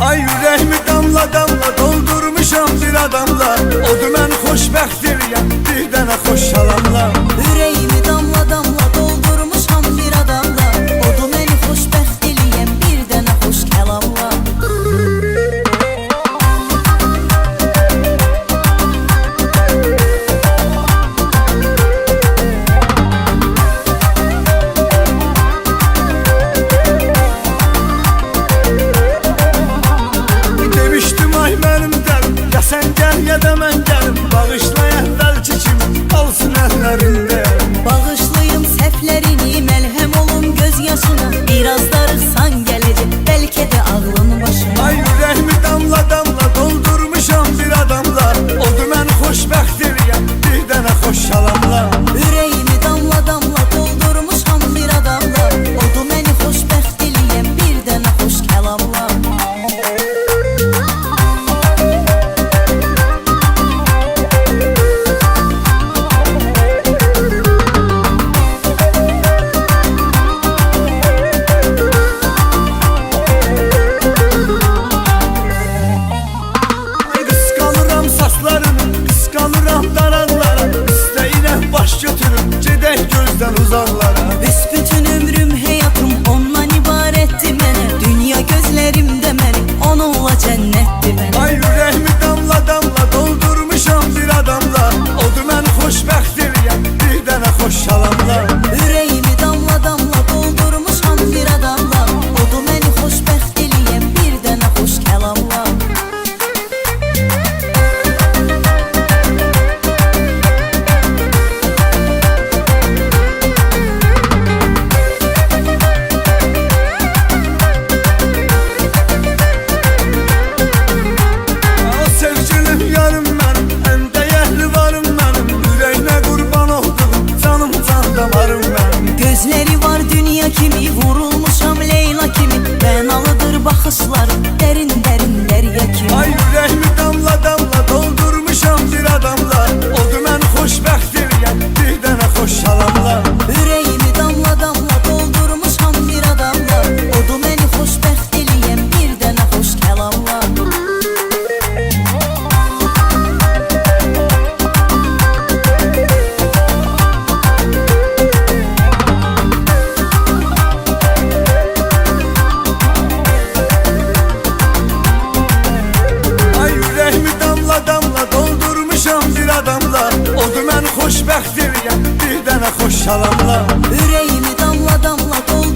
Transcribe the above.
Ay yüreğimi damla damla doldurmuşam bir adamla. O dümen hoş be yanaklarında Bağışlayım səhvlərini, məlhəm olum gözyaşına adamla O gün mən xoşbəxtim, bir dənə xoş şalamla Ürəyimi damla damla doldu